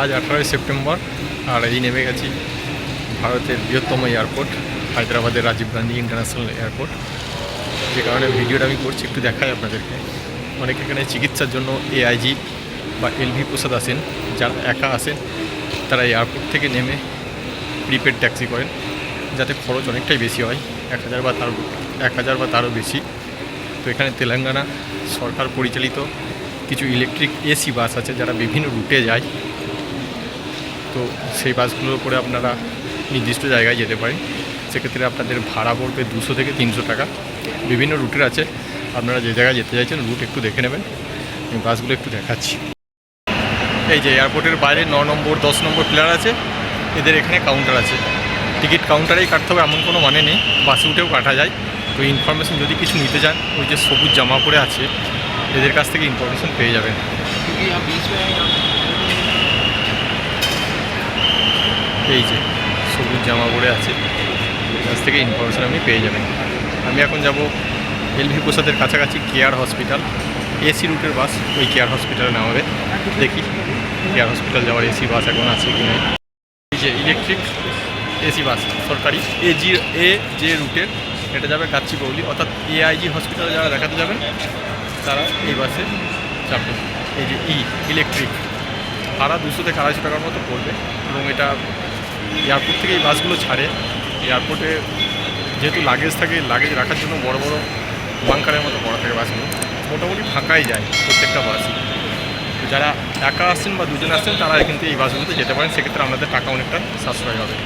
আজ আঠারোই সেপ্টেম্বর, আর এই নেমে গেছি ভারতের বৃহত্তম এয়ারপোর্ট, হায়দ্রাবাদের রাজীব গান্ধী ইন্টারন্যাশনাল এয়ারপোর্ট। যে কারণে ভিডিওটা আমি করছি, একটু দেখাই আপনাদেরকে। অনেক এখানে চিকিৎসার জন্য এআইজি বা এলভি প্রসাদ আসেন, যারা একা আসেন, তারা এয়ারপোর্ট থেকে নেমে প্রিপেড ট্যাক্সি করেন, যাতে খরচ অনেকটাই বেশি হয়, এক হাজার বা তার এক হাজার বা তারও বেশি। তো এখানে তেলেঙ্গানা সরকার পরিচালিত কিছু ইলেকট্রিক এসি বাস আছে, যারা বিভিন্ন রুটে যায়। তো সেই বাসগুলোর উপরে আপনারা নির্দিষ্ট জায়গায় যেতে পারেন। সেক্ষেত্রে আপনাদের ভাড়া পড়বে দুশো থেকে তিনশো টাকা। বিভিন্ন রুটের আছে। আপনারা যে জায়গায় যেতে চাইছেন রুট একটু দেখে নেবেন। আমি বাসগুলো একটু দেখাচ্ছি। এই যে এয়ারপোর্টের বাইরে ন নম্বর, দশ নম্বর প্লেয়ার আছে। এদের এখানে কাউন্টার আছে। টিকিট কাউন্টারেই কাটতে হবে, এমন কোনো মানে নেই। বাসে উঠেও কাটা যায়। তো ইনফরমেশন যদি কিছু নিতে চান, ওই যে সবুজ জামা পরে আছে, এদের কাছ থেকে ইনফরমেশন পেয়ে যাবেন। এই যে সবুজ জামা পরে আছে কাছ থেকে ইনফরমেশন আপনি পেয়ে যাবেন। আমি এখন যাব এলভি প্রসাদের কাছাকাছি কেয়ার হসপিটাল এসি রুটের বাস ওই কেয়ার হসপিটালে নামাবে। দেখি কেয়ার হসপিটাল যাওয়ার এসি বাস এখন আছে কি নেই। এই যে ইলেকট্রিক এসি বাস সরকারি এ জি এ যে রুটের এটা যাবে কাচ্চিবৌলি অর্থাৎ এআইজি হসপিটালে যারা দেখাতে যাবেন, তারা এই বাসে চাপবে এই যে ই ইলেকট্রিক ভাড়া দুশো থেকে আড়াইশো টাকার মতো পড়বে এবং এটা এয়ারপোর্ট থেকে এই বাসগুলো ছাড়ে। এয়ারপোর্টে যেহেতু লাগেজ থাকে লাগেজ রাখার জন্য বড় বড় বাংকারের মতো বড় থাকে বাসগুলো। মোটামুটি ফাঁকাই যায় প্রত্যেকটা বাস যারা একা আসছেন বা দুজন আসছেন, তারা কিন্তু এই বাসগুলোতে যেতে পারেন। সেক্ষেত্রে আমাদের টাকা অনেকটা সাশ্রয় হবে।